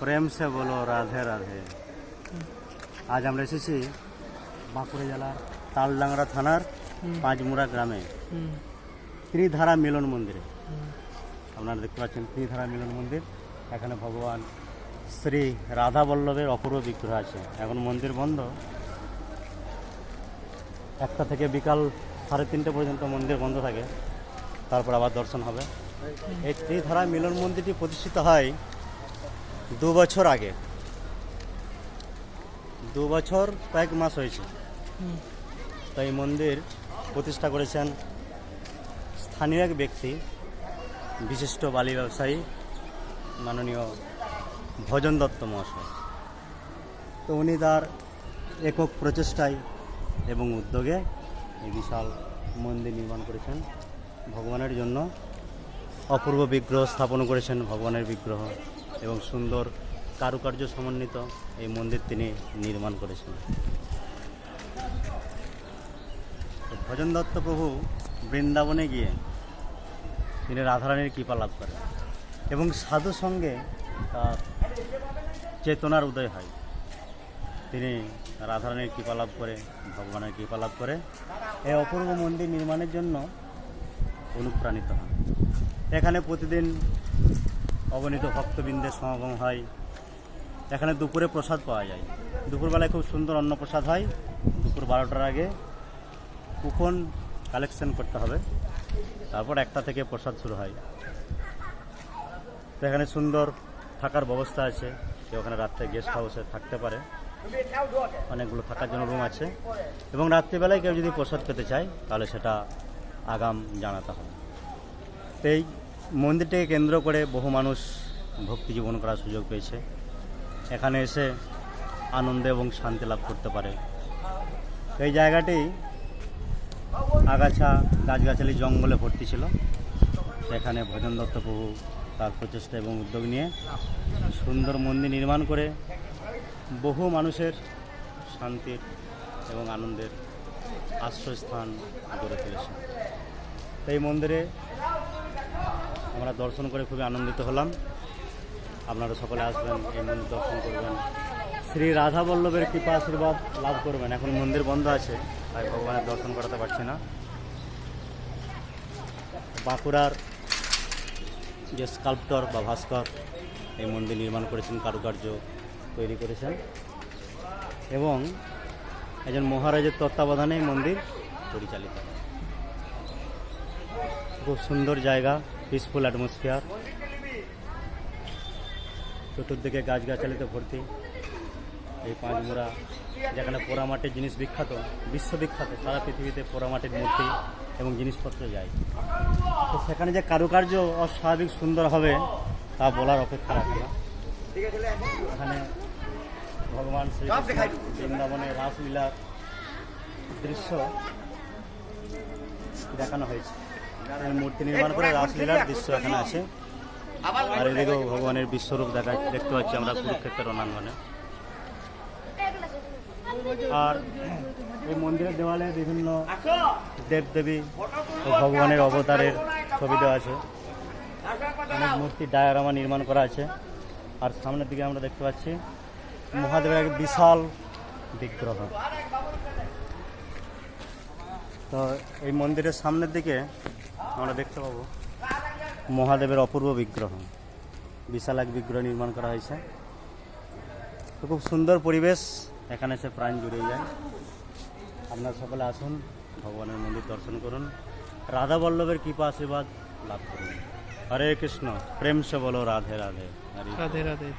প্রেম সে বলো রাধে রাধে। আজ আমরা এসেছি বাঁকুড়া জেলার তালডাংরা থানার পাঁচমুড়া গ্রামে। ত্রিধারা মিলন মন্দিরে। আপনারা দেখতে পাচ্ছেন ত্রিধারা মিলন মন্দির। এখানে ভগবান শ্রী রাধা বল্লভের অপূর্ব বিগ্রহ আছে। এখন মন্দির বন্ধ। একটা থেকে বিকাল সাড়ে তিনটে পর্যন্ত মন্দির বন্ধ থাকে। তারপর আবার দর্শন হবে। এই ত্রিধারা মিলন মন্দিরটি প্রতিষ্ঠিত হয় দু বছর আগে। দু বছর কয়েক মাস হয়েছে। হুম। তো এই মন্দির প্রতিষ্ঠা করেছেন স্থানীয় এক ব্যক্তি বিশিষ্ট বালি ব্যবসায়ী মাননীয় ভজন দত্ত মহাশয়। তো উনি তার একক প্রচেষ্টায় এবং উদ্যোগে এই বিশাল মন্দির নির্মাণ করেছেন। ভগবানের জন্য অপূর্ব বিগ্রহ স্থাপন করেছেন ভগবানের বিগ্রহ। এবং সুন্দর কারুকার্য সমন্বিত এই মন্দির তিনি নির্মাণ করেছেন। ভজন দত্ত প্রভু বৃন্দাবনে গিয়ে তিনি রাধারানীর কৃপা লাভ করেন এবং সাধু সঙ্গে তার চেতনার উদয় হয়। তিনি রাধারানীর কৃপা লাভ করে, ভগবানের কৃপা লাভ করে এই অপূর্ব মন্দির নির্মাণের জন্য অনুপ্রাণিত হন। এখানে প্রতিদিন অগণিত ভক্তবৃন্দের সমাগম হয়। এখানে দুপুরে প্রসাদ পাওয়া যায়। দুপুরবেলায় খুব সুন্দর অন্নপ্রসাদ হয়। দুপুর বারোটার আগে কুপন কালেকশন করতে হবে। তারপর একটা থেকে প্রসাদ শুরু হয়। তো এখানে সুন্দর থাকার ব্যবস্থা আছে। কেউ ওখানে রাত্রে গেস্ট হাউসে থাকতে পারে। অনেকগুলো থাকার জন্য রুম আছে। এবং রাত্রিবেলায় কেউ যদি প্রসাদ পেতে চায়, তাহলে সেটা আগাম জানাতে হবে। এই মন্দিরটিকে কেন্দ্র করে বহু মানুষ ভক্তি জীবন করার সুযোগ পেয়েছে। এখানে এসে আনন্দ এবং শান্তি লাভ করতে পারে। এই জায়গাটি আগাছা, গাছগাছালি, জঙ্গলে ভর্তি ছিল। সেখানে ভজন দত্ত প্রভু তার প্রচেষ্টা এবং উদ্যোগ নিয়ে সুন্দর মন্দির নির্মাণ করে বহু মানুষের শান্তির এবং আনন্দের আশ্রয়স্থান গড়ে তুলেছে। এই মন্দিরে আমরা দর্শন করে খুবই আনন্দিত হলাম। আপনারা সকলে আসবেন, এই মন্দির দর্শন করবেন। শ্রী রাধা বল্লভের কৃপা আশীর্বাদ লাভ করবেন। এখন মন্দির বন্ধ আছে, তাই ভগবানের দর্শন করাতে পারছি না। বাঁকুড়ার যে স্কাল্পটর বা ভাস্কর, এই মন্দির নির্মাণ করেছেন, কারুকার্য তৈরি করেছেন। এবং একজন মহারাজের তত্ত্বাবধানে মন্দির পরিচালিত খুব সুন্দর জায়গা। পিসফুল অ্যাটমসফিয়ার চতুর্দিকে গাছগাছালিতে ভর্তি। এই পাঁচমোড়া যেখানে পোড়ামাটির জিনিস বিখ্যাত, বিশ্ববিখ্যাত, সারা পৃথিবীতে পোড়ামাটির মূর্তি এবং জিনিসপত্র যায়। তো সেখানে যে কারুকার্য অস্বাভাবিক সুন্দর হবে, তা বলার অপেক্ষা রাখে না। এখানে ভগবান শ্রী বৃন্দাবনের রাসলীলার দৃশ্য দেখানো হয়েছে। মূর্তি নির্মাণ করে রাসলীলার দৃশ্য এখানে আছে। আর এদিকেও ভগবানের বিশ্বরূপ দেখা দেখতে পাচ্ছি আমরা কুরুক্ষেত্রের রণাঙ্গনে আর এই মন্দিরের দেওয়ালে বিভিন্ন দেবদেবী ও ভগবানের অবতারের ছবি দেওয়া আছে। অনেক মূর্তি ডায়ারামা নির্মাণ করা আছে। আর সামনের দিকে আমরা দেখতে পাচ্ছি মহাদেবের এক বিশাল বিগ্রহ। তো এই মন্দিরের সামনের দিকে আমরা দেখতে পাবো। মহাদেবের অপূর্ব বিগ্রহ, বিশাল এক বিগ্রহ নির্মাণ করা হয়েছে। তো খুব সুন্দর পরিবেশ, এখানে সে প্রাণ জুড়ে যায়। আপনারা সকলে আসুন, ভগবানের মন্দির দর্শন করুন। রাধা বল্লভের কৃপা আশীর্বাদ লাভ করুন। হরে কৃষ্ণ, প্রেম সে বলো রাধে রাধে রাধে রাধে।